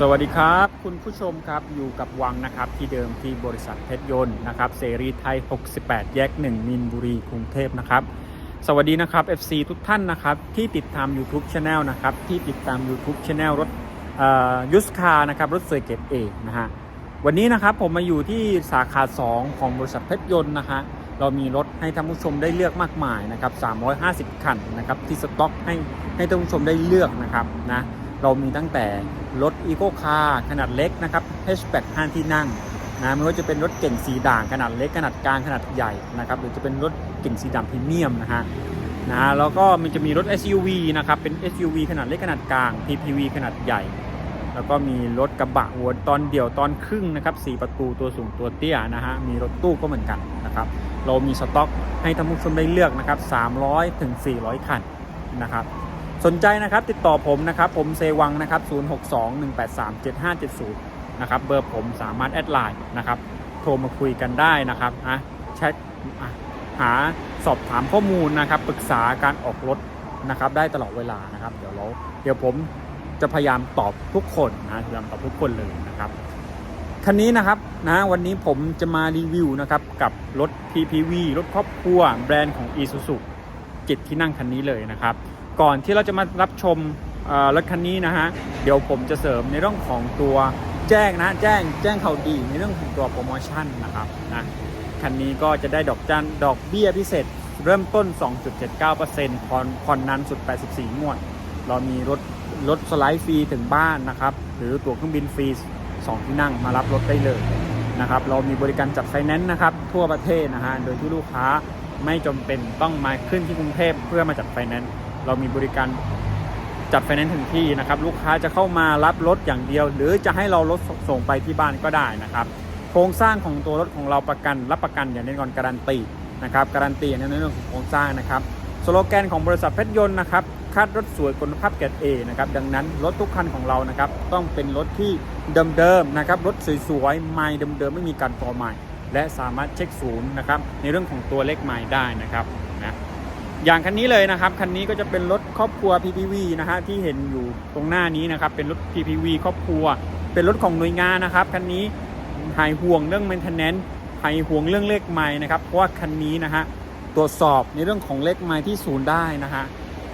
สวัสดีครับ คุณผู้ชมครับอยู่กับวังนะครับที่เดิมที่บริษัทเพชรยนต์นะครับเสรีไทย 68 แยก 1 มินบุรีกรุงเทพนะครับ สวัสดีนะครับ FC ทุกท่านนะครับที่ติดตาม YouTube c h anel นะครับที่ติดตาม YouTube Channel รถยุสคานะครับรถเซอร์เกตเอนะฮะวันนี้นะครับผมมาอยู่ที่สาขา 2 ของบริษัทเพชรยนต์นะฮะเรามีรถให้ท่านผู้ชมได้เลือกมากมายนะครับ350 คันนะครับที่สต็อกให้ให้ท่านผู้ชมได้เลือกนะครับนะ เรามีตั้งแต่รถอีโ c คาร์ขนาดเล็กนะครับ hatchback 5ที่นั่งนะไม่ว่าจะเป็นรถเก่งสีด่างขนาดเล็กขนาดกลางขนาดใหญ่นะครับหรือจะเป็นรถเก่งสีดำพรีเมียมนะฮะนะฮะแล้วก็มันจะมีรถ SUV นะครับเป็น SUV ขนาดเล็กขนาดกลาง PPV ขนาดใหญ่ แล้วก็มีรถกระบะหัวตอนเดี่ยวตอนครึ่งนะครับ4ประตูตัวสูงตัวเตี้ยนะฮะมีรถตู้ก็เหมือนกันนะครับเรามีสต็อกให้ท่านผู้ชมได้เลือกนะครับ300ถึง400 คันนะครับ สนใจนะครับติดต่อผมนะครับ ผมเซวังนะครับ 0621837570 นะครับ เบอร์ผมสามารถแอดไลน์นะครับ โทรมาคุยกันได้นะครับอะแชทหาสอบถามข้อมูลนะครับ ปรึกษาการออกรถนะครับ ได้ตลอดเวลานะครับ เดี๋ยวเราเดี๋ยวผมจะพยายามตอบทุกคนนะพยายามตอบทุกคนเลยนะครับคันนี้นะครับนะวันนี้ผมจะมารีวิวนะครับกับรถ PPV รถครอบครัวแบรนด์ของ Isuzu จิตที่นั่งคันนี้เลยนะครับ ก่อนที่เราจะมารับชมรถคันนี้นะฮะ เดี๋ยวผมจะเสริมในเรื่องของตัวแจ้งนะ แจ้งแจ้งข่าวดีในเรื่องของตัวโปรโมชั่นนะครับนะคันนี้ก็จะได้ดอกจันดอกเบี้ยพิเศษ เริ่มต้น 2.79%ผ่อนผ่อนนานสุด 84 งวด เรามีรถรถสไลด์ฟรีถึงบ้านนะครับ หรือตั๋วเครื่องบินฟรี 2 ที่นั่งมารับรถได้เลยนะครับ เรามีบริการจัดไฟแนนซ์นะครับ ทั่วประเทศนะฮะ โดยที่ลูกค้าไม่จำเป็นต้องมาขึ้นที่กรุงเทพเพื่อมาจัดไฟแนนซ์ เรามีบริการจัดไฟแนนซ์ถึงที่นะครับ ลูกค้าจะเข้ามารับรถอย่างเดียว หรือจะให้เรารถส่งไปที่บ้านก็ได้นะครับ โครงสร้างของตัวรถของเราประกันรับประกันอย่างแน่นอนการันตีนะครับการันตีในเรื่องของโครงสร้างนะครับสโลแกนของบริษัทเพชรยนต์นะครับคัดรถสวยคุณภาพเกรด A นะครับดังนั้นรถทุกคันของเรานะครับต้องเป็นรถที่เดิมๆนะครับรถสวยๆไม่เดิมๆไม่มีการฟอร์ใหม่ และสามารถเช็คศูนย์นะครับในเรื่องของตัวเลขไม้ได้นะครับ อย่างคันนี้เลยนะครับ คันนี้ก็จะเป็นรถครอบครัว PPV นะฮะที่เห็นอยู่ตรงหน้านี้นะครับ เป็นรถ PPV ครอบครัว เป็นรถของหน่วยงานนะครับ คันนี้หายห่วงเรื่อง maintenance หายห่วงเรื่องเลขไม้นะครับ เพราะว่าคันนี้นะฮะตรวจสอบในเรื่องของเลขไม้ที่ศูนย์ได้นะฮะ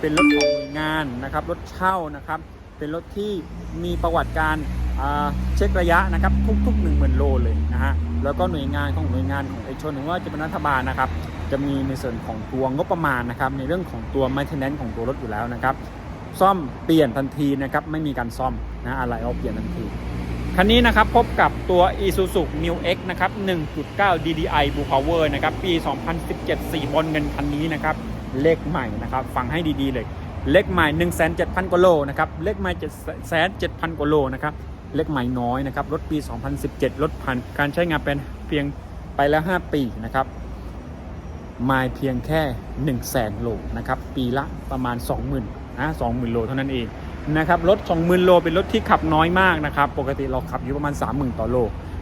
เป็นรถของหน่วยงานนะครับ รถเช่านะครับ เป็นรถที่มีประวัติการ เช็คระยะนะครับทุกๆ 1 0,000 โลเลยนะฮะแล้วก็หน่วยงานของหน่วยงานของเอกชนหรือว่าจะเป็นรัฐบาลนะครับจะมีในส่วนของตัวงบประมาณนะครับในเรื่องของตัว maintenance ของตัวรถอยู่แล้วนะครับซ่อมเปลี่ยนทันทีนะครับไม่มีการซ่อมนะอะไรเอาเปลี่ยนทันทีคันนี้นะครับพบกับตัว Isuzu New X นะครับ 1.9 DDI Blue Power นะครับปี 2017 4บอลเงินคันนี้นะครับเลขใหม่นะครับฟังให้ดีๆเลยเลขใหม่ 1,700,000กว่าโลนะครับเลขใหม่ 7,700,000กว่าโลนะครับ เลขใหม่น้อยนะครับรถปี 2017 รถผ่านการใช้งานเป็นเพียงไปแล้ว 5 ปีนะครับมาเพียงแค่ 1 0 0 0 0แสนโลนะครับปีละประมาณ 20,000นะ20,000 โลเท่านั้นเองนะครับรถ 20,000 โลเป็นรถที่ขับน้อยมากนะครับปกติเราขับอยู่ประมาณ 30,000 ต่อโล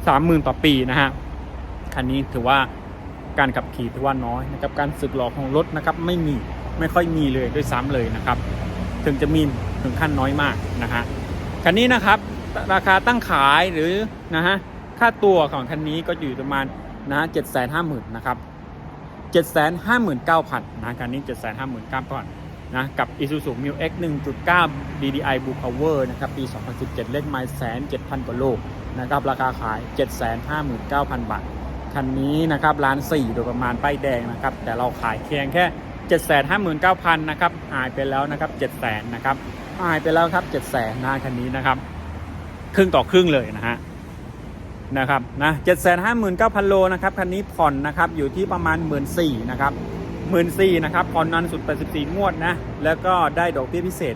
30,000 ต่อปีนะฮะคันนี้ถือว่าการขับขี่ถือว่าน้อยนะครับการสึกหลอของรถนะครับไม่มีไม่ค่อยมีเลยด้วยซ้ำเลยนะครับ ถึงจะมีถึงขั้นน้อยมากนะฮะคันนี้นะครับ ราคาตั้งขายหรือนะฮะค่าตัวของคันนี้ก็อยู่ประมาณนะฮะเจ็ดแสนห้าหมื่นนะครับเจ็ดแสนห้าหมื่นเก้าพันนะคันนี้เจ็ดแสนห้าหมื่นเก้าพันนะกับ Isuzu Mu X 1.9 DDI Blue Power นะครับปี 2017 เลขไมล์แสนเจ็ดพันกว่าโลนะครับราคาขาย 759,000 บาท คันนี้นะครับล้านสี่โดยประมาณป้ายแดงนะครับ แต่เราขายเพียงแค่ 759,000 นะครับ หายไปแล้วนะครับ700,000 นะครับ หายไปแล้วครับ700,000นะคันนี้นะครับ ครึ่งต่อครึ่งเลยนะฮะนะครับนะเจ็ดแสนห้าหมื่นเก้าพันโลนะครับคันนี้ผ่อนนะครับอยู่ที่ประมาณหมื่นสี่นะครับหมื่นสี่นะครับผ่อนนานสุด 84 งวดนะแล้วก็ได้ดอกเบี้ยพิเศษ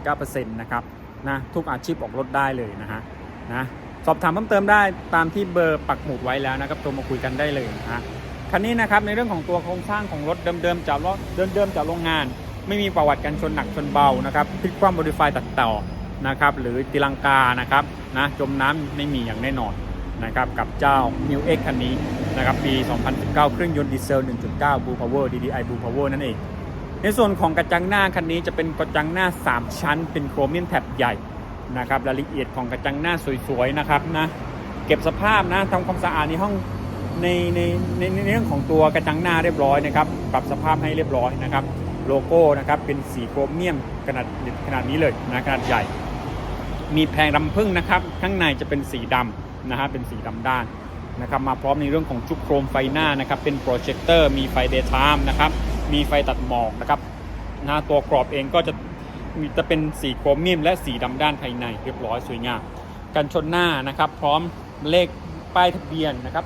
2.79%นะครับนะทุกอาชีพออกรถได้เลยนะฮะนะสอบถามเพิ่มเติมได้ตามที่เบอร์ปักหมุดไว้แล้วนะครับโทรมาคุยกันได้เลยนะฮะคันนี้นะครับในเรื่องของตัวโครงสร้างของรถเดิมๆจากรถเดิมๆจากโรงงาน ไม่มีประวัติการชนหนักชนเบานะครับพลิกคว่ำโมดิฟายตัดต่อ นะครับหรือตีลังกานะครับนะจมน้ำไม่มีอย่างแน่นอนนะครับกับเจ้า m ิ w X คันนี้นะครับปี 2019 เครื่องยนต์ดีเซล 1.9 Blue Power DDI Blue Power นั่นเอง ในส่วนของกระจังหน้าคันนี้จะเป็นกระจังหน้า 3 ชั้น เป็นโครเมียมแท็บใหญ่นะครับรายละเอียดของกระจังหน้าสวยๆนะครับนะเก็บสภาพนะทำความสะอาดในห้องในในในในเรื่องของตัวกระจังหน้าเรียบร้อยนะครับปรับสภาพให้เรียบร้อยนะครับโลโก้นะครับเป็นสีโครเมียมขนาดขนาดนี้เลยนะขนาดใหญ่ มีแพงรำพึ่งนะครับ ข้างในจะเป็นสีดำนะฮะเป็นสีดำด้านนะครับมาพร้อมในเรื่องของจุกโครมไฟหน้านะครับเป็นโปรเจคเตอร์มีไฟเดย์ไทม์นะครับมีไฟตัดหมอกนะครับนะตัวกรอบเองก็จะมีจะเป็นสีโครเมียมและสีดำด้านภายในเรียบร้อยสวยงามกันชนหน้านะครับพร้อมเลขป้ายทะเบียนนะครับ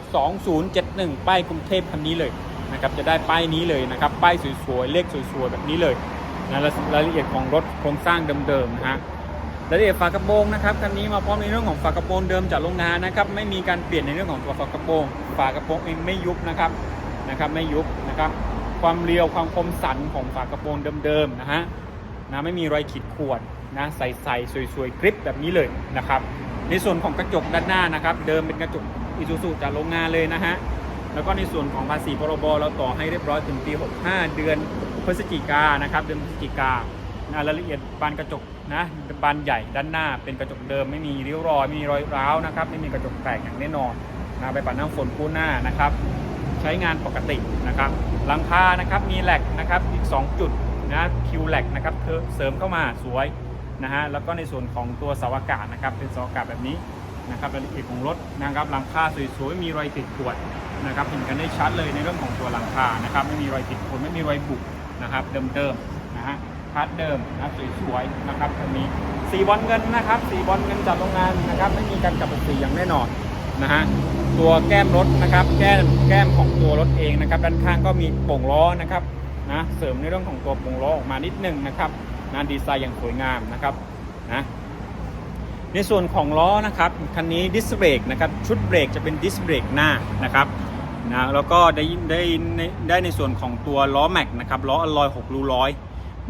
2071 ป้ายกรุงเทพคันนี้เลยนะครับจะได้ป้ายนี้เลยนะครับป้ายสวยๆเลขสวยๆแบบนี้เลยนะรายละเอียดของรถโครงสร้างเดิมๆนะฮะ รายละเอียดฝากระโปรงนะครับคันนี้มาพร้อมในเรื่องของฝากระโปรงเดิมจากโรงงานนะครับไม่มีการเปลี่ยนในเรื่องของตัวฝากระโปรงฝากระโปรงเองไม่ยุบนะครับนะครับไม่ยุบนะครับความเรียวความคมสันของฝากระโปรงเดิมๆนะฮะนะไม่มีรอยขีดข่วนนะใส่ๆสวยๆกริปแบบนี้เลยนะครับในส่วนของกระจกด้านหน้านะครับเดิมเป็นกระจกอิซูซูจากโรงงานเลยนะฮะแล้วก็ในส่วนของภาษีพรบเราต่อให้เรียบร้อยถึงปี 65 เดือนพฤศจิกานะครับเดือนพฤศจิกา นรายละเอียดบานกระจกนะบานใหญ่ด้านหน้าเป็นกระจกเดิมไม่มีริ้วรอยไม่มีรอยร้าวนะครับไม่มีกระจกแตกอย่างแน่นอนนะไปปัดน้ำฝนคู่หน้านะครับ ใช้งานปกตินะครับหลังคานะครับมีแหลกนะครับอีก 2 จุดนะคิวแหลกนะครับเสริมเข้ามาสวยนะฮะแล้วก็ในส่วนของตัวเสาอากาศนะครับเป็นเสาอากาศแบบนี้นะครับรายละเอียดของรถนะครับหลังคาสวยๆมีรอยติดขวดนะครับเห็นกันได้ชัดเลยในเรื่องของตัวหลังคานะครับไม่มีรอยติดขวดไม่มีรอยบุกนะครับเดิมๆ พาร์ทเดิมนะครับสวยๆนะครับคันนี้สีบอลเงินนะครับสีบอลเงินจากโรงงานนะครับไม่มีการกลับสีอย่างแน่นอนนะฮะตัวแก้มรถนะครับแก้มแก้มของตัวรถเองนะครับด้านข้างก็มีโป่งล้อนะครับนะเสริมในเรื่องของตัวโป่งล้อออกมานิดนึงนะครับนะดีไซน์อย่างสวยงามนะครับนะในส่วนของล้อนะครับคันนี้ดิสเบรกนะครับชุดเบรกจะเป็นดิสเบรกหน้านะครับนะแล้วก็ได้ได้ได้ได้ในส่วนของตัวล้อแม็กนะครับล้ออลลอย6รูร้อย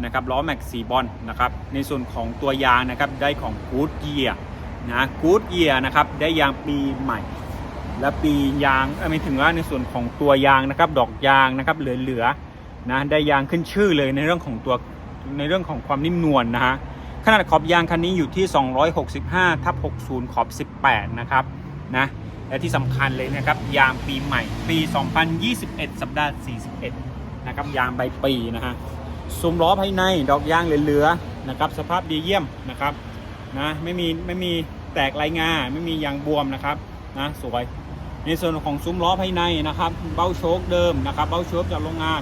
นะครับล้อแม็กซีบอลนะครับในส่วนของตัวยางนะครับได้ของกูดเยียนะกูดเยียนะครับได้ยางปีใหม่ และปียางไม่ถึงว่าในส่วนของตัวยางนะครับดอกยางนะครับเหลือๆนะได้ยางขึ้นชื่อเลยในเรื่องของตัวในเรื่องของความนิ่มนวลนะฮะขนาดขอบยางคันนี้อยู่ที่ 265ทับ60 ขอบ 18 นะครับนะและที่สำคัญเลยนะครับ ยางปีใหม่ ปี 2021 สัปดาห์ 41 นะครับ ยางใบปีนะฮะ ซุ้มล้อภายในดอกยางเหลือๆนะครับ สภาพดีเยี่ยมนะครับนะไม่มีไม่มีแตกลายงาไม่มียางบวมนะครับนะสวยในส่วนของซุ้มล้อภายในนะครับ เบ้าโชคเดิมนะครับเบ้าโชคจากโรงงาน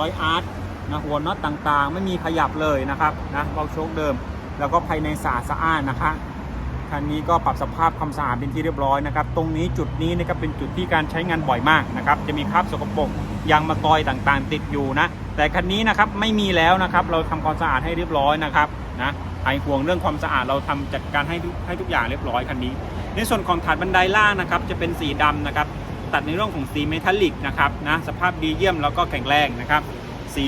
ร้อยอาร์ตนะหัวน็อตต่างๆ ไม่มีขยับเลยนะครับนะเบ้าโชคเดิม แล้วก็ภายในสะอาดสะอ้านนะคะคันนี้ก็ปรับสภาพความสะอาดเป็นที่เรียบร้อยนะครับ ตรงนี้จุดนี้นะครับเป็นจุดที่การใช้งานบ่อยมากนะครับ จะมีคราบสกปรกยางมะตอยต่างๆ ติดอยู่นะ แต่คันนี้นะครับไม่มีแล้วนะครับ เราทำความสะอาดให้เรียบร้อยนะครับนะหายห่วงเรื่องความสะอาดเราทำจัดการให้ให้ทุกอย่างเรียบร้อยคันนี้ ในส่วนของถาดบันไดล่างนะครับ จะเป็นสีดำนะครับ ตัดในเรื่องของสีเมทัลลิกนะครับนะสภาพดีเยี่ยมแล้วก็แข็งแรงนะครับ สี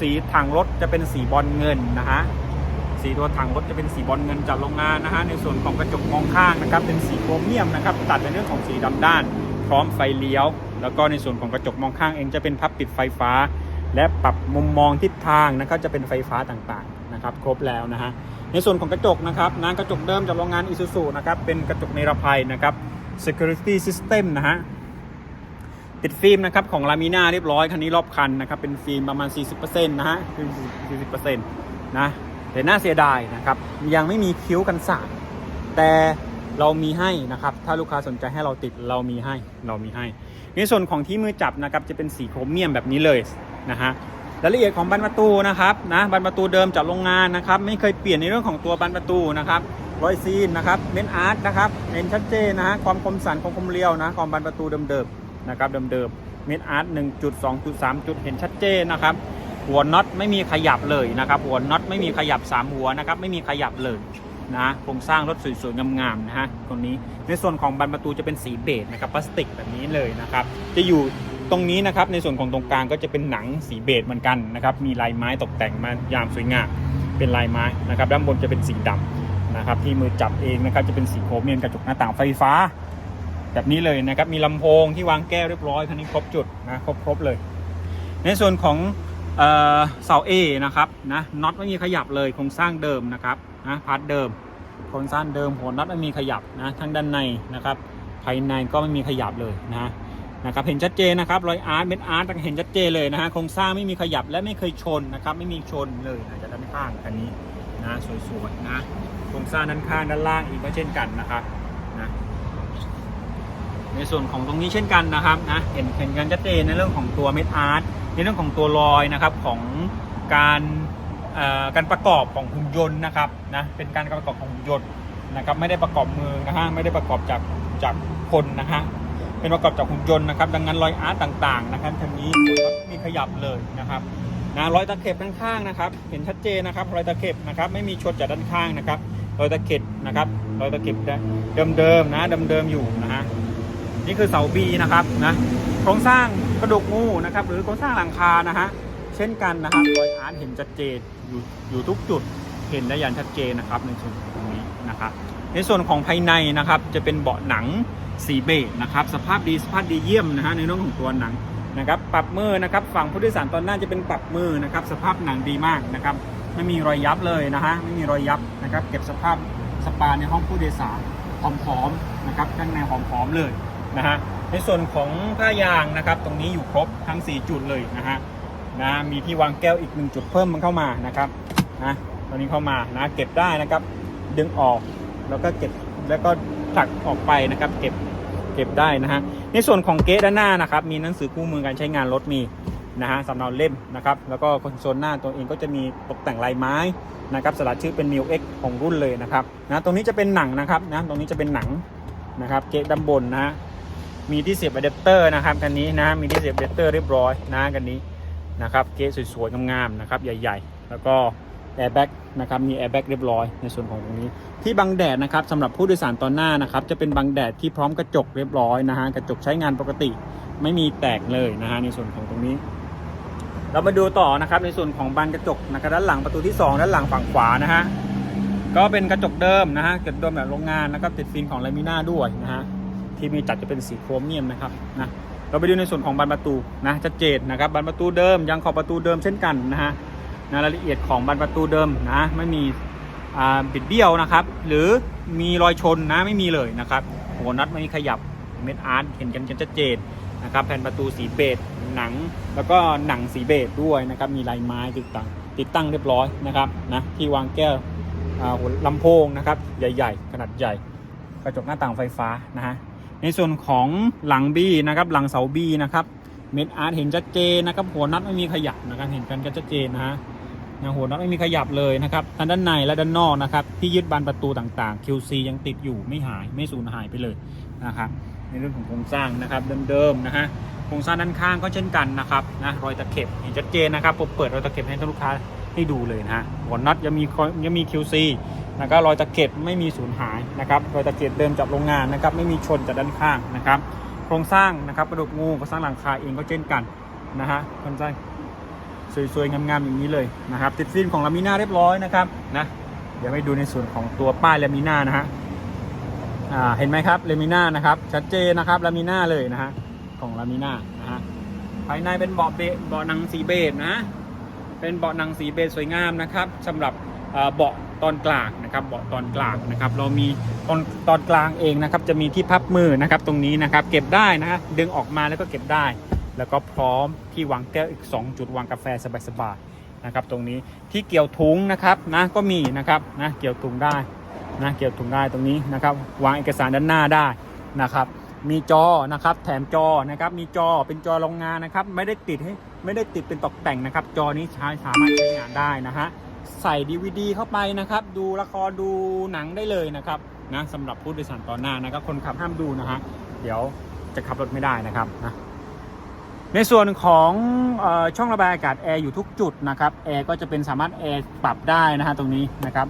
สีถังรถจะเป็นสีบอลเงินนะฮะสีตัวถังรถจะเป็นสีบอลเงินจากโรงงานนะฮะในส่วนของกระจกมองข้างนะครับ เป็นสีโครเมียมนะครับ ตัดในเรื่องของสีดำด้าน พร้อมไฟเลี้ยว แล้วก็ในส่วนของกระจกมองข้างเองจะเป็นพับปิดไฟฟ้า และปรับมุมมองทิศทางนะครับจะเป็นไฟฟ้าต่างๆนะครับ ครบแล้วนะฮะในส่วนของกระจกนะครับนะกระจกเดิมจากโรงงานอิซูซูนะครับเป็นกระจกนิรภัยนะครับ security system นะฮะติดฟิล์มนะครับของลามิน่าเรียบร้อยคันนี้รอบคันนะครับเป็นฟิล์มประมาณ 40%นะฮะคือ40%นะแต่น่าเสียดายนะครับยังไม่มีคิ้วกันสาดแต่เรามีให้นะครับถ้าลูกค้าสนใจให้เราติดเรามีให้เรามีให้ ในส่วนของที่มือจับนะครับจะเป็นสีโครเมียมแบบนี้เลย นะฮะรายละเอียดของบานประตูนะครับนะบานประตูเดิมจากโรงงานนะครับ ไม่เคยเปลี่ยนในเรื่องของตัวบานประตูนะครับรอยซีนนะครับเน้นอาร์ตนะครับเน้นชัดเจนนะฮะความคมสันความคมเรียวนะของบานประตูเดิมๆนะครับเดิมๆเม็ดอาร์ตหนึ่งจุดสองจุดสามจุดเห็นชัดเจนนะครับหัวน็อตไม่มีขยับเลยนะครับหัวน็อตไม่มีขยับสามหัวนะครับไม่มีขยับเลยนะโครงสร้างรถสวยๆงามๆนะฮะตรงนี้ในส่วนของบานประตูจะเป็นสีเบจนะครับพลาสติกแบบนี้เลยนะครับจะอยู่ ตรงนี้นะครับในส่วนของตรงกลางก็จะเป็นหนังสีเบจเหมือนกันนะครับมีลายไม้ตกแต่งมายามสวยงามเป็นลายไม้นะครับด้านบนจะเป็นสีดำนะครับที่มือจับเองนะครับจะเป็นสีโครเมียมกระจกหน้าต่างไฟฟ้า แบบนี้เลยนะครับมีลำโพงที่วางแก้วเรียบร้อยคันนี้ครบจุดนะครบครบเลย ในส่วนของเสาเอนะครับนะน็อตไม่มีขยับเลยโครงสร้างเดิมนะครับนะพาร์ทเดิมโครงสร้างเดิมหัวน็อตไม่มีขยับนะทั้งด้านในนะครับภายในก็ไม่มีขยับเลยนะ นะครับเห็นชัดเจนนะครับรอยอาร์ตเม็ดอาร์ตเห็นชัดเจนเลยนะฮะโครงสร้างไม่มีขยับและไม่เคยชนนะครับไม่มีชนเลยอาจะด้านข้างคันนี้นะสวยๆนะโครงสร้างด้านข้างด้านล่างอีกก็เช่นกันนะครับนะในส่วนของตรงนี้เช่นกันนะครับนะเห็นเห็นกันชัดเจนในเรื่องของตัวเม็ดอาร์ตในเรื่องของตัวรอยนะครับของการอ่อการประกอบของหุ่นยนต์นะครับนะเป็นการประกอบของหุ่นยนต์นะครับไม่ได้ประกอบมือนะฮะไม่ได้ประกอบจากจากคนนะฮะ เป็นประกอบจากหุ่นยนต์นะครับ ดังนั้นรอยอาร์ตต่างๆนะครับคันนี้มีขยับเลยนะครับนะรอยตะเข็บด้านข้างนะครับ เห็นชัดเจนนะครับ รอยตะเข็บนะครับ ไม่มีชนจากด้านข้างนะครับ รอยตะเข็บนะครับ รอยตะเข็บเดิมๆนะเดิมๆอยู่นะฮะนี่คือเสาบีนะครับนะโครงสร้างกระดูกงูนะครับ หรือโครงสร้างหลังคานะฮะเช่นกันนะครับรอยอาร์ตเห็นชัดเจนอยู่อยู่ทุกจุดเห็นได้อย่างชัดเจนนะครับในส่วนตรงนี้นะครับในส่วนของภายในนะครับจะเป็นเบาะหนัง สีเบจนะครับสภาพดีสภาพดีเยี่ยมนะฮะในเรื่องของตัวหนังนะครับปรับมือนะครับฝั่งผู้โดยสารตอนหน้าจะเป็นปรับมือนะครับสภาพหนังดีมากนะครับไม่มีรอยยับเลยนะฮะไม่มีรอยยับนะครับเก็บสภาพสปาในห้องผู้โดยสารหอมๆนะครับข้างในหอมๆเลยนะฮะในส่วนของผ้ายางนะครับตรงนี้อยู่ครบทั้ง 4 จุดเลยนะฮะนะมีที่วางแก้วอีกหนึ่งจุดเพิ่มมันเข้ามานะครับนะตอนนี้เข้ามานะเก็บได้นะครับดึงออกแล้วก็เก็บแล้วก็ ผลักออกไปนะครับ เก็บเก็บได้นะฮะในส่วนของเกะด้านหน้านะครับ มีหนังสือคู่มือการใช้งานรถมีนะฮะสำเนาเล่มนะครับ แล้วก็คอนโซลหน้าตัวเองก็จะมีตกแต่งลายไม้นะครับสลักชื่อเป็น m ิว X ของรุ่นเลยนะครับนะตรงนี้จะเป็นหนังนะครับนะตรงนี้จะเป็นหนังนะครับเกะด้านบนนะฮะมีที่เสียบอะแดปเตอร์นะครับกันนี้นะมีที่เสียบอะแดปเตอร์เรียบร้อยนะกันนี้นะครับเกะสวยๆงามๆนะครับใหญ่ ๆ แล้วก็ แอร์แบ็กนะครับมีแอร์แบ็กเรียบร้อยในส่วนของตรงนี้ ที่บังแดดนะครับสำหรับผู้โดยสารตอนหน้านะครับจะเป็นบังแดดที่พร้อมกระจกเรียบร้อยนะฮะกระจกใช้งานปกติไม่มีแตกเลยนะฮะในส่วนของตรงนี้ เรามาดูต่อนะครับในส่วนของบานกระจกนะครับด้านหลังประตูที่ 2 ด้านหลังฝั่งขวานะฮะก็เป็นกระจกเดิมนะฮะกระจกเดิมแบบโรงงานแล้วก็ติดฟิล์มของลามิน่าด้วยนะฮะที่มีจัดจะเป็นสีโครเมียมนะครับนะเราไปดูในส่วนของบานประตูนะชัดเจนนะครับบานประตูเดิมยังขอบประตูเดิมเช่นกันนะฮะ นะรายละเอียดของบานประตูเดิมนะ ไม่มีบิดเบี้ยวนะครับ หรือมีรอยชนนะไม่มีเลยนะครับหัวน็อตไม่มีขยับเม็ดอาร์ตเห็นกันชัดเจนนะครับแผ่นประตูสีเบจหนัง แล้วก็หนังสีเบจด้วยนะครับมีลายไม้ติดตั้งติดตั้งเรียบร้อยนะครับนะที่วางแก้วหัวลำโพงนะครับใหญ่ ๆ ขนาดใหญ่ กระจกหน้าต่างไฟฟ้านะฮะในส่วนของหลังบีนะครับหลังเสาบีนะครับเม็ดอาร์ตเห็นชัดเจนนะครับหัวน็อตไม่มีขยับนะครับเห็นกันชัดเจนนะฮะ นะหัวน็อตไม่มีขยับเลยนะครับทั้งด้านในและด้านนอกนะครับที่ยึดบานประตูต่างๆ QC ยังติดอยู่ไม่หายไม่สูญหายไปเลยนะครับในเรื่องของโครงสร้างนะครับเดิมๆนะฮะโครงสร้างด้านข้างก็เช่นกันนะครับนะรอยตะเข็บเห็นชัดเจนนะครับผมเปิดรอยตะเข็บให้ท่านลูกค้าให้ดูเลยนะฮะหัวน็อตยังมียังมี QC นะครับรอยตะเข็บไม่มีสูญหายนะครับรอยตะเข็บเดิมจากโรงงานนะครับไม่มีชนจากด้านข้างนะครับ โครงสร้างนะครับกระดูกงูโครงสร้างหลังคาเองก็เช่นกันนะฮะโครงสร้าง สวยๆ งามๆ อย่างนี้เลยนะครับติดฟิล์มของลามิน่าเรียบร้อยนะครับนะเดี๋ยวไปดูในส่วนของตัวป้ายลามิน่านะฮะอ่าเห็นไหมครับลามิน่านะครับชัดเจนนะครับลามิน่าเลยนะฮะของลามิน่านะฮะภายในเป็นเบาะเบเบาะหนังสีเบจนะเป็นเบาะหนังสีเบจสวยงามนะครับสำหรับเบาะตอนกลางนะครับเบาะตอนกลางนะครับ เรามีตอนตอนกลางเองนะครับ จะมีที่พับมือนะครับ ตรงนี้นะครับ เก็บได้นะฮะดึงออกมาแล้วก็เก็บได้ แล้วก็พร้อมที่วางแก้วอีก 2 จุดวางกาแฟสบายๆนะครับ ตรงนี้ที่เกี่ยวถุงนะครับนะก็มีนะครับนะเกี่ยวถุงได้นะเกี่ยวถุงได้ตรงนี้นะครับวางเอกสารด้านหน้าได้นะครับ มีจอนะครับแถมจอนะครับมีจอเป็นจอโรงงานนะครับ ไม่ได้ติดให้ไม่ได้ติดเป็นตกแต่งนะครับ จอนี้ใช้สามารถใช้งานได้นะฮะใส่ DVD เข้าไปนะครับ ดูละครดูหนังได้เลยนะครับนะสำหรับผู้โดยสารตอนหน้านะครับ คนขับห้ามดูนะฮะเดี๋ยวจะขับรถไม่ได้นะครับนะ ในส่วนของออช่องระบายอากาศแอร์อยู่ทุกจุดนะครับแอร์ก็จะเป็นสามารถแอร์ปรับได้นะฮะตรงนี้นะครับ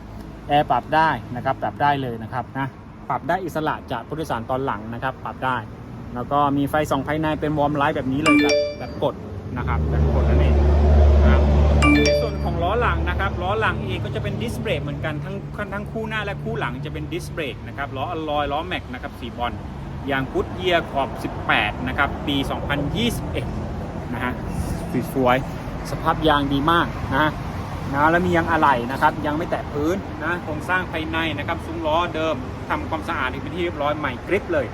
แอร์ปรับได้นะครับปรับได้เลยนะครับนะปรับได้อิสระจากผู้โดยสารตอนหลังนะครับปรับได้ แล้วก็มีไฟส่องภายในเป็นวอร์มไลท์แบบนี้เลยแบบแบบกดนะครับแบบกดนั่นเองนะครับในส่วนของล้อหลังนะครับล้อหลังเองก็จะเป็นดิสเบรกเหมือนกันทั้งทั้งคู่หน้าและคู่หลังจะเป็นดิสเบรกนะครับล้ออลลอยล้อแม็กนะครับสีบอล ยางพุทเยียขอบ 18 นะครับ ปี 2021 นะฮะสวยๆสภาพยางดีมากนะนะแล้วมียางอะไหล่นะครับ ยังไม่แตะพื้นนะโครงสร้างภายในนะครับซุ้มล้อเดิมทำความสะอาดเป็นที่เรียบร้อยใหม่กริปเลย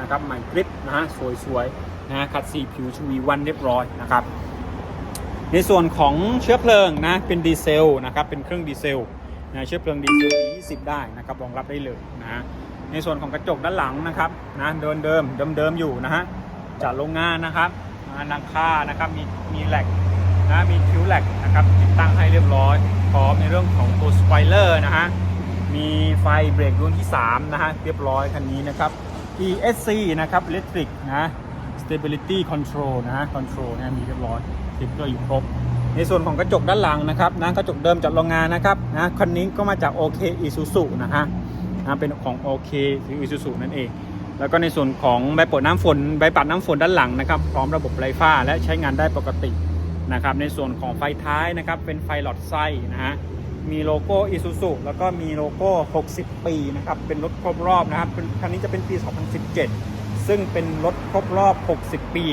นะครับใหม่กริปนะฮะสวยๆนะขัดสีผิวชวีวันเรียบร้อยนะครับ ในส่วนของเชื้อเพลิงนะเป็นดีเซลนะครับเป็นเครื่องดีเซลนะเชื้อเพลิงดีเซลปี20 ได้นะครับรองรับได้เลยนะ ในส่วนของกระจกด้านหลังนะครับนะเดิมเดิมเดิมเดิมอยู่นะฮะจากโรงงานนะครับงานังค่านะครับมีมีแหลกนะมีคิ้วแหลกนะครับติดตั้งให้เรียบร้อยพร้อมในเรื่องของตัวสปอยเลอร์นะฮะมีไฟเบรกดวงที่ 3 นะฮะเรียบร้อยคันนี้นะครับ ESC นะครับ Electric นะ Stability Control นะฮะ Control นะมีเรียบร้อยติดตัวอยู่ครบ ในส่วนของกระจกด้านหลังนะครับนะกระจกเดิมจากโรงงานนะครับนะคันนี้ก็มาจาก OK Isuzu นะฮะ นะเป็นของ OK Isuzu นั่นเอง แล้วก็ในส่วนของใบปดน้ำฝนใบปัดน้ำฝนด้านหลังนะครับ พร้อมระบบไรฟ้าและใช้งานได้ปกตินะครับ ในส่วนของไฟท้ายนะครับ เป็นไฟหลอดไส้นะฮะมีโลโก้ Isuzu แล้วก็มีโลโก้ 60 ปีนะครับ เป็นรถครบรอบนะครับคันนี้จะเป็นปี 2017 ซึ่งเป็นรถครบรอบ 60 ปี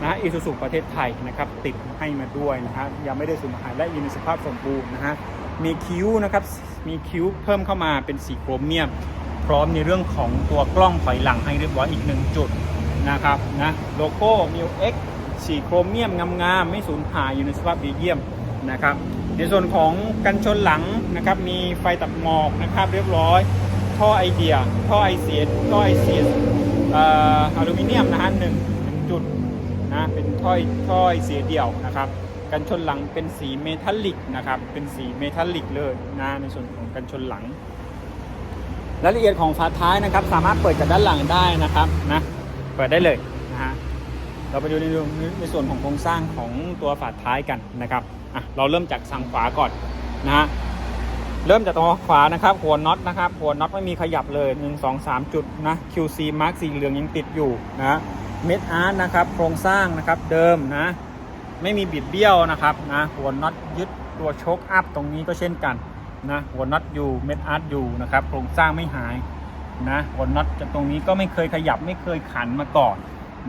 นะฮะ Isuzu ประเทศไทยนะครับ ติดให้มาด้วยนะฮะยังไม่ได้สูญหายและอยู่ในสภาพสมบูรณ์นะฮะ มีคิ้วนะครับ มีคิ้วเพิ่มเข้ามาเป็นสีโครเมียม พร้อมในเรื่องของตัวกล้องถอยหลังให้เรียบร้อยอีกหนึ่งจุดนะครับนะโลโก้ m i u X สีโครเมียมงามๆไม่สูญหายอยู่ในสภาพดีเยี่ยมนะครับ ในส่วนของกันชนหลังนะครับ มีไฟตัดหมอกนะครับ เรียบร้อย ท่อไอเดีย ท่อไอเสียท่อไอเสียอลูมิเนียมนะฮะหนึ่งหนึ่งจุดนะเป็นท่อท่อไอเสียเดี่ยวนะครับ กันชนหลังเป็นสีเมทัลลิกนะครับ เป็นสีเมทัลลิกเลยนะในส่วนของกันชนหลัง รายละเอียดของฝาท้ายนะครับ สามารถเปิดจากด้านหลังได้นะครับนะเปิดได้เลยนะฮะเราไปดูในในส่วนของโครงสร้างของตัวฝาท้ายกันนะครับอะเราเริ่มจากสังขวาก่อนนะฮะเริ่มจากตรงขวานะครับ หัวน็อตนะครับ หัวน็อตไม่มีขยับเลย 1 2 3 จุดนะ QC mark สีเหลืองยังติดอยู่นะเม็ดอาร์ตนะครับ โครงสร้างนะครับเดิมนะ ไม่มีบิดเบี้ยวนะครับนะหัวน็อตยึดตัวโชคอัพตรงนี้ก็เช่นกันนะหัวน็อตอยู่เม็ดอาร์ตอยู่นะครับโครงสร้างไม่หายนะหัวน็อตจากตรงนี้ก็ไม่เคยขยับไม่เคยขันมาก่อน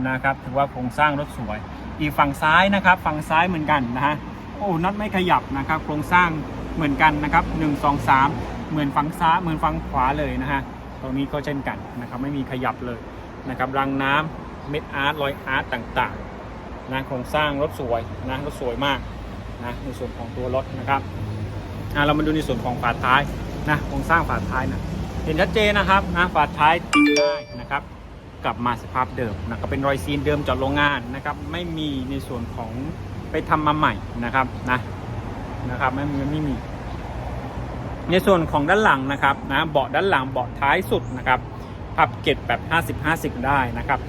นะครับถือว่าโครงสร้างรถสวย อีกฝั่งซ้ายนะครับ ฝั่งซ้ายเหมือนกันนะฮะโอ้น็อตไม่ขยับนะครับโครงสร้างเหมือนกันนะครับ1 2 3 เหมือนฝั่งซ้ายเหมือนฝั่งขวาเลยนะฮะตรงนี้ก็เช่นกันนะครับไม่มีขยับเลยนะครับรังน้ำเม็ดอาร์ตรอยอาร์ตต่างๆ นะโครงสร้างรถสวยนะรถสวยมากนะในส่วนของตัวรถนะครับอะเรามาดูในส่วนของฝาท้ายนะโครงสร้างฝาท้ายนะเห็นชัดเจนนะครับนะฝาท้ายติดได้นะครับ กลับมาสภาพเดิมนะก็เป็นรอยซีนเดิมจากโรงงานนะครับ ไม่มีในส่วนของไปทำมาใหม่นะครับนะนะครับไม่มีไม่มี ในส่วนของด้านหลังนะครับนะเบาะด้านหลังเบาะท้ายสุดนะครับพับเก็บแบบ 50-50 ได้นะครับ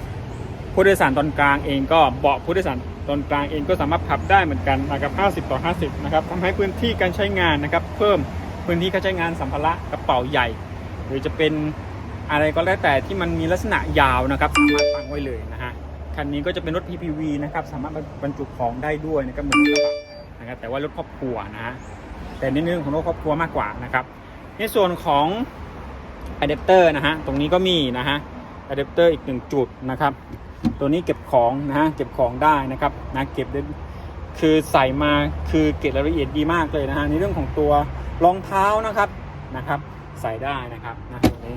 ผู้โดยสารตอนกลางเองก็เบาะผู้โดยสารตอนกลางเองก็สามารถพับได้เหมือนกันนะครับ50 ต่อ 50 นะครับทำให้พื้นที่การใช้งานนะครับ เพิ่มพื้นที่การใช้งานสัมภาระกระเป๋าใหญ่ หรือจะเป็นอะไรก็แล้วแต่ที่มันมีลักษณะยาวนะครับสามารถตั้งไว้เลยนะฮะคันนี้ก็จะเป็นรถ PPV นะครับสามารถบรรจุของได้ด้วยนะครับเหมือนกระบะนะครับแต่ว่ารถครอบครัวนะฮะแต่ในเรื่องของรถครอบครัวมากกว่านะครับ ในส่วนของอะแดปเตอร์นะฮะตรงนี้ก็มีนะฮะอะแดปเตอร์อีกหนึ่งจุดนะครับ ตัวนี้เก็บของนะฮะเก็บของได้นะครับนะเก็บได้คือใส่มาคือเก็บรายละเอียดดีมากเลยนะฮะในเรื่องของตัวรองเท้านะครับนะครับ ใส่ได้นะครับนะตรงนี้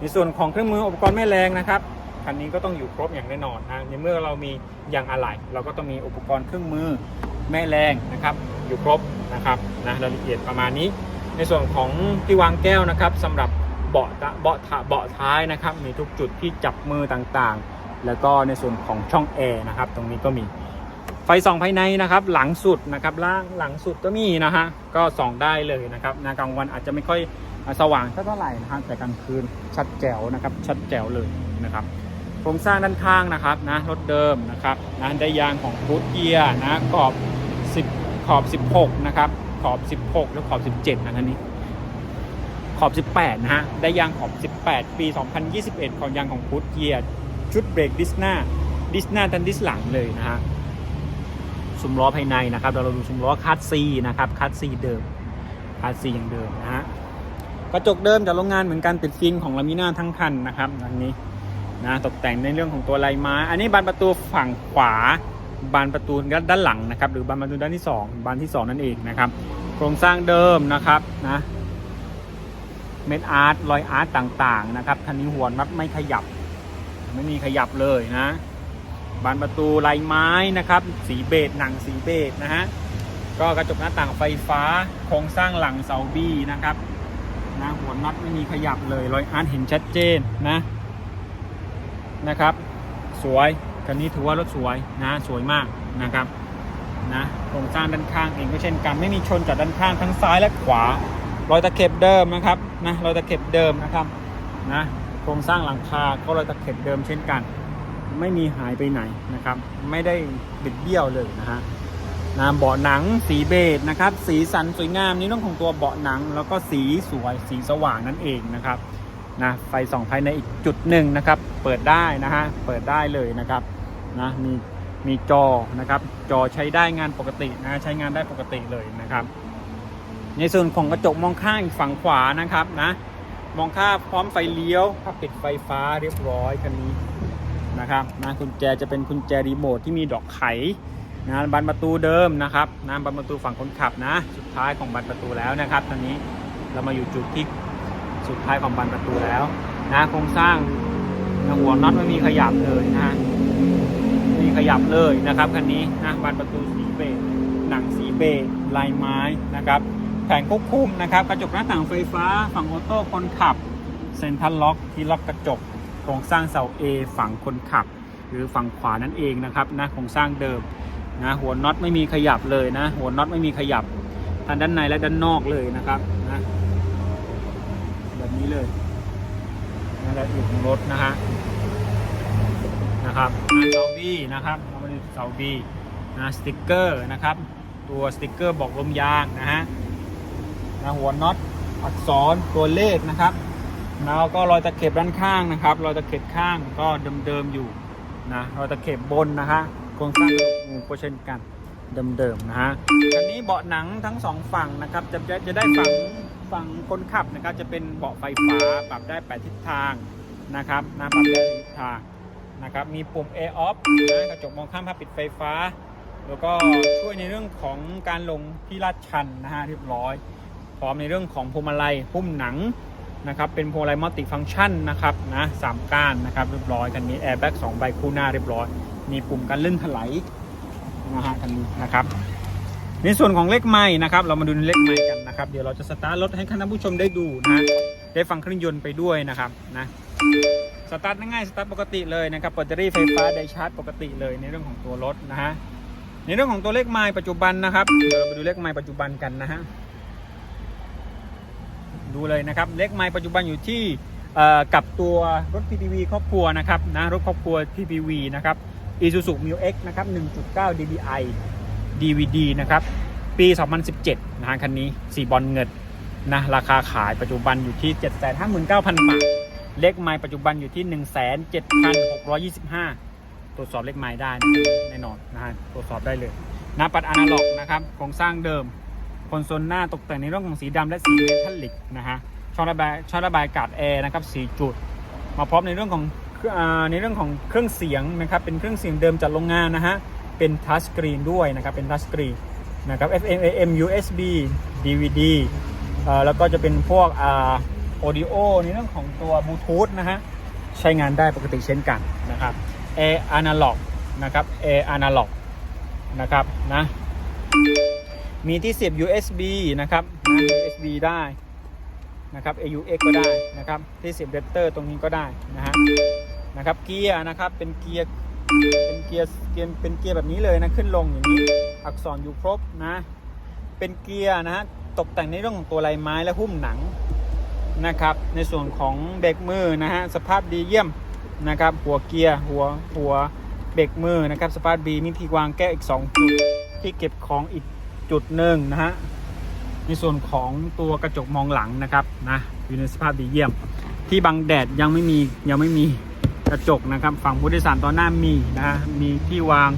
ในส่วนของเครื่องมืออุปกรณ์แม่แรงนะครับคันนี้ก็ต้องอยู่ครบอย่างแน่นอนนะในเมื่อเรามียางอะไหล่เราก็ต้องมีอุปกรณ์เครื่องมือแม่แรงนะครับ อยู่ครบนะครับนะรายละเอียดประมาณนี้ ในส่วนของที่วางแก้วนะครับสำหรับเบาะเบาะเบาะท้ายนะครับ มีทุกจุดที่จับมือต่างๆ แล้วก็ในส่วนของช่องแอร์นะครับ ตรงนี้ก็มีไฟส่องภายในนะครับ หลังสุดนะครับล่างหลังสุดก็มีนะฮะก็ส่องได้เลยนะครับนะกลางวันอาจจะไม่ค่อยสว่างเท่าไหร่นะฮะแต่กลางคืนชัดแจ๋วนะครับ ชัดแจ๋วเลยนะครับโครงสร้างด้านข้างนะครับนะรถเดิมนะครับนะได้ยางของฟูดเกียร์นะขอบ 10 ขอบ 16 นะครับ ขอบ 16 และขอบ 17 นะคันนี้ ขอบ 18 นะฮะได้ยางขอบ 18 ปี 2021 ของยางของพุทเกียร์ ชุดเบรกดิสหน้าดิสหน้าทันดิสหลังเลยนะฮะซุ้มล้อภายในนะครับ เราดูซุ้มล้อคัสซีนะครับคัสซีเดิมคัสซีอย่างเดิมนะฮะกระจกเดิมจากโรงงานเหมือนกันติดฟิล์มของลามิน่าทั้งคันนะครับอันนี้นะตกแต่งในเรื่องของตัวลายไม้ อันนี้บานประตูฝั่งขวา บานประตูด้านหลังนะครับ หรือบานประตูด้านที่ 2 บานที่ 2 นั่นเองนะครับ โครงสร้างเดิมนะครับนะเม็ดอาร์ตรอยอาร์ตต่างๆนะครับคันนี้หัวน็อตไม่ขยับ ไม่มีขยับเลยนะบานประตูลายไม้นะครับ สีเบจหนังสีเบจนะฮะก็กระจกหน้าต่างไฟฟ้าโครงสร้างหลังเสาบี้นะครับนะหัวน็อตไม่มีขยับเลยรอยอาร์ตเห็นชัดเจนนะนะครับ สวยคันนี้ถือว่ารถสวยนะสวยมากนะครับนะโครงสร้างด้านข้างเองก็เช่นกันไม่มีชนจากด้านข้างทั้งซ้ายและขวารอยตะเข็บเดิมนะครับนะรอยตะเข็บเดิมนะครับนะ โครงสร้างหลังคาก็รอยตะเข็บเดิมเช่นกัน ไม่มีหายไปไหนนะครับ ไม่ได้บิดเบี้ยวเลยนะฮะนะเบาะหนังสีเบจนะครับ สีสันสวยงามนี่เรื่องของตัวเบาะหนัง แล้วก็สีสวยสีสว่างนั่นเองนะครับนะไฟส่องภายในอีกจุดหนึ่งนะครับ เปิดได้นะฮะเปิดได้เลยนะครับนะมีมีจอนะครับ จอใช้ได้งานปกตินะใช้งานได้ปกติเลยนะครับ ในส่วนของกระจกมองข้างอีกฝั่งขวานะครับนะ มองข้าพร้อมไฟเลี้ยวถ้าปิดไฟฟ้าเรียบร้อยคันนี้นะครับนะกุญแจจะเป็นกุญแจรีโมทที่มีดอกไขนะบานประตูเดิมนะครับนะบานประตูฝั่งคนขับนะ สุดท้ายของบานประตูแล้วนะครับตอนนี้เรามาอยู่จุดที่สุดท้ายของบานประตูแล้วนะโครงสร้างนะหัวน็อตไม่มีขยับเลยนะไม่มีขยับเลยนะครับคันนี้นะบานประตูสีเบจหนังสีเบจลายไม้นะครับ แผงควบคุมนะครับกระจกหน้าต่างไฟฟ้า ฝั่งออโต้คนขับเซ็นทรัลล็อกที่ล็อกกระจกโครงสร้างเสา A ฝั่งคนขับ หรือฝั่งขวานั่นเองนะครับนะโครงสร้างเดิมนะหัวน็อตไม่มีขยับเลยนะ หัวน็อตไม่มีขยับทั้งด้านในและด้านนอกเลยนะครับนะแบบนี้เลยนั่นแหละอยู่ของรถนะฮะนะครับเสาบีนะครับเรามาดูเสาบีนะสติกเกอร์นะครับ ตัวสติกเกอร์บอกลมยางนะฮะ นะหัวน็อตอักษรตัวเลขนะครับแล้วก็รอยตะเข็บด้านข้างนะครับรอยตะเข็บข้างก็เดิมๆอยู่นะรอยตะเข็บบนนะฮะโครงสร้างงูก็เช่นกันเดิมๆนะฮะอันนี้เบาะหนังทั้งสองฝั่งนะครับจะจะจะได้ฝั่งฝั่งคนขับนะครับจะเป็นเบาะไฟฟ้าปรับได้แปดทิศทางนะครับนะปรับได้ทิศทางนะครับมีปุ่ม Air Off นะกระจกมองข้ามพับปิดไฟฟ้า แล้วก็ช่วยในเรื่องของการลงที่ลาดชันนะฮะเรียบร้อย ร้อมในเรื่องของพวงมาลัยหุ้มหนังนะครับเป็นพวงมาลัยมัลติฟังก์ชันนะครับนะสามก้านนะครับเรียบร้อยคันนี้แอร์แบ็กสองใบคู่หน้าเรียบร้อย มีปุ่มกันลื่นถลายนะฮะคันนี้นะครับในส่วนของเลขไม้นะครับเรามาดูเลขไม้กันนะครับเดี๋ยวเราจะสตาร์ทรถให้ท่านผู้ชมได้ดูนะได้ฟังเครื่องยนต์ไปด้วยนะครับนะสตาร์ทง่ายสตาร์ทปกติเลยนะครับแบตเตอรี่ไฟฟ้าได้ชาร์จปกติเลยในเรื่องของตัวรถนะฮะในเรื่องของตัวเลขไม้ปัจจุบันนะครับเดี๋ยวเรามาดูเลขไม้ปัจจุบันกันนะฮะ ดูเลยนะครับ เลขไม้ปัจจุบันอยู่ที่กับตัวรถ PPV ครอบครัวนะครับนะรถครอบครัว PPV นะครับ Isuzu m u X นะครับ 1.9 DDI DVD นะครับ ปี 2017 นะฮะคันนี้ สีบอลเงินนะราคาขายปัจจุบันอยู่ที่ 759,000 บาท เลขไม้ปัจจุบันอยู่ที่ 107,625 ตรวจสอบเลขไม้ได้แน่นอนนะฮะตรวจสอบได้เลยนะปัดอนาล็อกนะครับโครงสร้างเดิม คอนโซลหน้าตกแต่งในเรื่องของสีดำและสีเมทัลลิกนะฮะช่องระบายช่องระบายอากาศแอร์นะครับสีจุด มาพร้อมในเรื่องของในเรื่องของเครื่องเสียงนะครับเป็นเครื่องเสียงเดิมจากโรงงานนะฮะเป็นทัชสกรีนด้วยนะครับเป็นทัชสกรีนนะครับ FM AM USB DVD แล้วก็จะเป็นพวกอ่า audio ในเรื่องของตัวบลูทูธนะฮะใช้งานได้ปกติเช่นกันนะครับ Air Analog นะครับ Air Analog นะครับนะ มีที่เสียบ USB นะครับนะ USB ได้นะครับ AUX ก็ได้นะครับ ที่เสียบเดปเตอร์ตรงนี้ก็ได้นะฮะนะครับเกียร์นะครับเป็นเกียร์เป็นเกียร์เกียร์เป็นเกียร์แบบนี้เลยนะขึ้นลงอย่างนี้อักษรอยู่ครบนะเป็นเกียร์นะฮะตกแต่งในเรื่องของตัวลายไม้และหุ้มหนังนะครับในส่วนของเบรกมือนะฮะสภาพดีเยี่ยมนะครับหัวเกียร์หัวหัวเบรกมือนะครับสภาพดีมีที่วางแก้วอีก 2 จุดที่เก็บของอีก จุดหนึ่งนะฮะในส่วนของตัวกระจกมองหลังนะครับนะอยู่ในสภาพดีเยี่ยม ที่บังแดดยังไม่มียังไม่มีกระจกนะครับฝั่งผู้โดยสารตอนหน้ามีนะมีที่วาง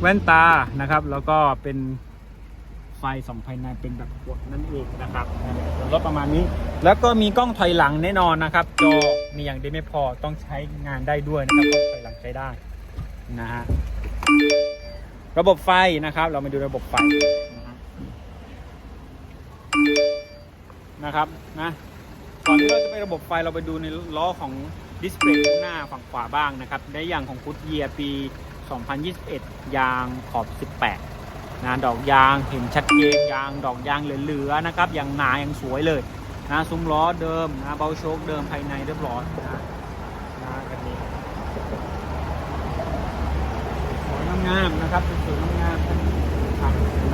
แว่นตานะครับ แล้วก็เป็นไฟส่องภายในเป็นแบบกดนั่นเองนะครับรถประมาณนี้ แล้วก็มีกล้องถอยหลังแน่นอนนะครับจอมีอย่างเดียวไม่พอต้องใช้งานได้ด้วยนะครับกล้องถอยหลังใช้ได้นะฮะ ระบบไฟนะครับ เรามาดูระบบไฟนะครับนะก่อนที่เราจะไประบบไฟเราไปดูในล้อของดิสเพลย์ข้างหน้าฝั่งขวาบ้างนะครับได้อย่างของฟุตเยียปี 2021 ยางขอบ 18นะดอกยางเห็นชัดเจนยางดอกยางเหลือๆนะครับยังหนาอยังสวยเลยนะซุ้มล้อเดิมนะเบาโชคเดิมภายในเรียบร้อยนะคันนี้สวย งามนะครับสวยงาม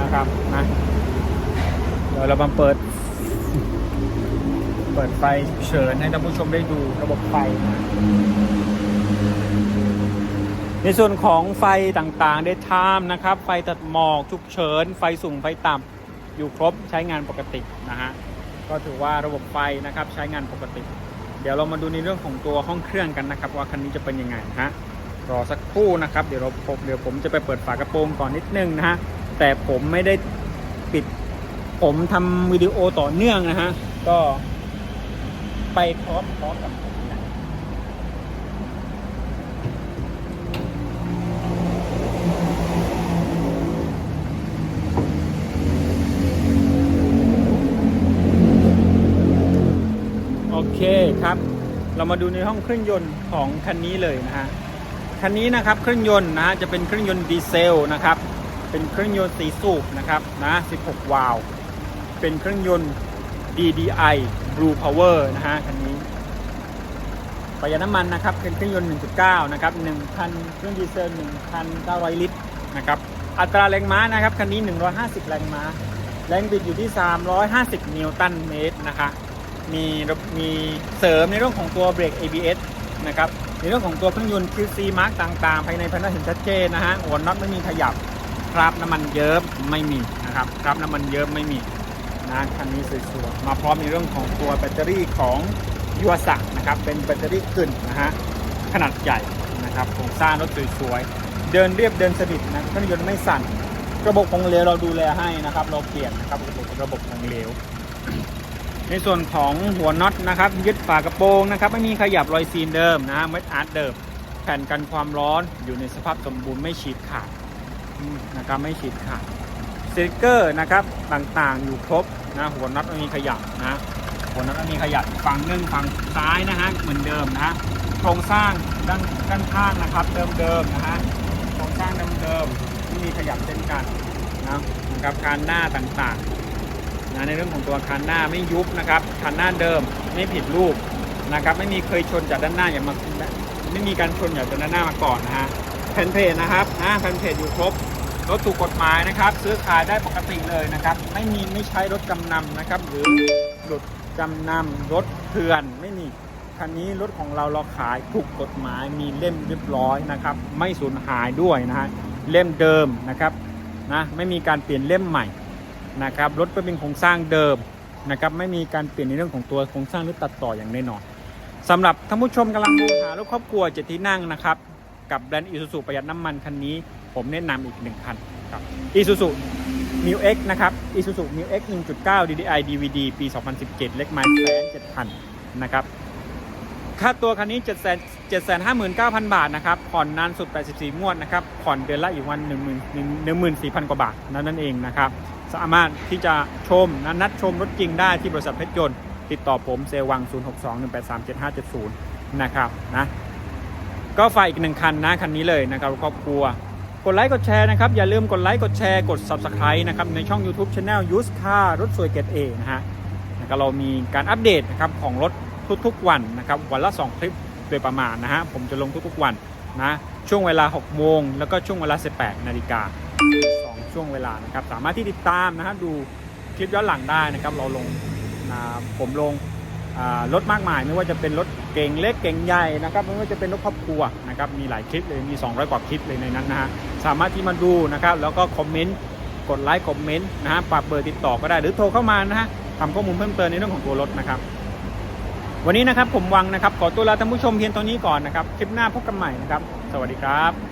นะครับนะเดี๋ยวเรามาเปิด เปิดไฟฉุกเฉินให้ท่านผู้ชมได้ดูระบบไฟ ในส่วนของไฟต่างๆได้ทามนะครับ ไฟตัดหมอกฉุกเฉิน ไฟสูงไฟต่ำอยู่ครบใช้งานปกตินะฮะก็ถือว่าระบบไฟนะครับใช้งานปกติ เดี๋ยวเรามาดูในเรื่องของตัวห้องเครื่องกันนะครับ ว่าคันนี้จะเป็นยังไงฮะ รอสักครู่นะครับ เดี๋ยวเราผมเดี๋ยวผมจะไปเปิดฝากระโปรงก่อนนิดนึงนะฮะ แต่ผมไม่ได้ปิด ผมทำวิดีโอต่อเนื่องนะฮะ ก็ไปพร้อมพร้อมกับผมโอเคครับ เรามาดูในห้องเครื่องยนต์ของคันนี้เลยนะฮะ คันนี้นะครับเครื่องยนต์นะฮะจะเป็นเครื่องยนต์ดีเซลนะครับ เป็นเครื่องยนต์สีสูบนะครับนะ16 วาล์วเป็นเครื่องยนต์ DDI Blue Power นะฮะคันนี้ประหยัดน้ำมันนะครับเป็นเครื่องยนต์ 1.9 นะครับ 1,000 เครื่องดีเซล 1,900 ลิตรนะครับ อัตราแรงม้านะครับ คันนี้ 150 แรงม้า แรงบิดอยู่ที่ 350 นิวตันเมตรนะคะ มีมีเสริมในเรื่องของตัวเบรก ABS นะครับ ในเรื่องของตัวเครื่องยนต์ QC Mark ต่างๆ ภายในภายในเห็นชัดเจนนะฮะหัวน็อตไม่มีขยับคราบน้ำมันเยิ้มไม่มีนะครับคราบน้ำมันเยิ้มไม่มีนะคันนี้สวยๆมาพร้อมในเรื่องของตัวแบตเตอรี่ของยูวสักนะครับเป็นแบตเตอรี่กึ่นนะฮะขนาดใหญ่นะครับโครงสร้างรถสวยๆเดินเรียบเดินสนิทนะเครื่องยนต์ไม่สั่น ระบบของเหลวเราดูแลให้นะครับ เราเปลี่ยนนะครับระบบระบบของเหลว ในส่วนของหัวน็อตนะครับยึดฝากระโปรงนะครับไม่มีขยับรอยซีนเดิมนะฮะเม็ดอาร์ตเดิมแผ่นกันความร้อนอยู่ในสภาพสมบูรณ์ไม่ฉีกขาดนะครับไม่ฉีกขาดสติกเกอร์นะครับต่างๆอยู่ครบนะหัวน็อตไม่มีขยับนะหัวน็อตไม่มีขยับฝั่งหนึ่งฝั่งซ้ายนะฮะเหมือนเดิมนะโครงสร้างด้านด้านข้างนะครับเดิมๆนะฮะโครงสร้างเดิมๆไม่มีขยับเช่นกันนะนะครับคานหน้าต่างๆ นะในเรื่องของตัวคานหน้าไม่ยุบนะครับคานหน้าเดิมไม่ผิดรูปนะครับ ไม่มีเคยชนจากด้านหน้าอย่างมาไม่มีการชนจากด้านหน้ามาก่อนนะฮะแผ่นเพจนะครับนะแผ่นเพจอยู่ครบรถถูกกฎหมายนะครับ ซื้อขายได้ปกติเลยนะครับ ไม่มีไม่ใช้รถจำนำนะครับ หรือหลุดจำนำรถเถื่อนไม่มีคันนี้รถของเราเราขายถูกกฎหมายมีเล่มเรียบร้อยนะครับ ไม่สูญหายด้วยนะฮะเล่มเดิมนะครับนะไม่มีการเปลี่ยนเล่มใหม่ นะครับรถก็เป็นโครงสร้างเดิมนะครับไม่มีการเปลี่ยนในเรื่องของตัวโครงสร้างหรือตัดต่ออย่างแน่นอนสำหรับท่านผู้ชมกำลังมองหารถครอบครัวเจ็ดที่นั่งนะครับกับแบรนด์ Isuzu ประหยัดน้ำมันคันนี้ ผมแนะนำอีกหนึ่งคันครับ Isuzu Mu X นะครับ Isuzu Mu X 1.9 DDI DVD ปี 2017 เล็กไม้แสนเจ็ดพันนะครับค่าตัวคันนี้7 7 5 9 0 0 0 บาทนะครับ ผ่อนนานสุด 84 งวดนะครับ ผ่อนเดือนละอีกวัน 14,000 กว่าบาท นั่นนั่นเองนะครับ สามารถที่จะชมนนัดชมรถจริงได้ที่บริษัทเพชรยนต์ ติดต่อผมเซวัง 0621837570 นะครับนะก็ฝากอีกหนึ่งคันนะคันนี้เลยนะครับครอบครัว กดไลค์กดแชร์นะครับ อย่าลืมกดไลค์กดแชร์กด Subscribe นะครับในช่อง YouTube Channel Use Car รถสวยเกตเอนะฮะนะครับเรามีการอัปเดตนะครับของรถทุกๆวันนะครับ วันละ 2 คลิป โดยประมาณนะฮะผมจะลงทุกๆวันนะช่วงเวลา 6 โมง แล้วก็ช่วงเวลา 18 นาฬิกาสองช่วงเวลานะครับสามารถที่ติดตามนะฮะดูคลิปย้อนหลังได้นะครับเราลงนะผมลงรถมากมายไม่ว่าจะเป็นรถเก่งเล็กเก่งใหญ่นะครับไม่ว่าจะเป็นรถครอบครัวนะครับมีหลายคลิปเลยมี 200 กว่าคลิปเลยในนั้นนะฮะสามารถที่มาดูนะครับแล้วก็คอมเมนต์กดไลค์คอมเมนต์นะฮะฝากเบอร์ติดต่อก็ได้หรือโทรเข้ามานะฮะทำข้อมูลเพิ่มเติมในเรื่องของตัวรถนะครับ วันนี้นะครับผมวังนะครับ ขอตัวลาท่านผู้ชมเพียงตอนนี้ก่อนนะครับ คลิปหน้าพบกันใหม่นะครับ สวัสดีครับ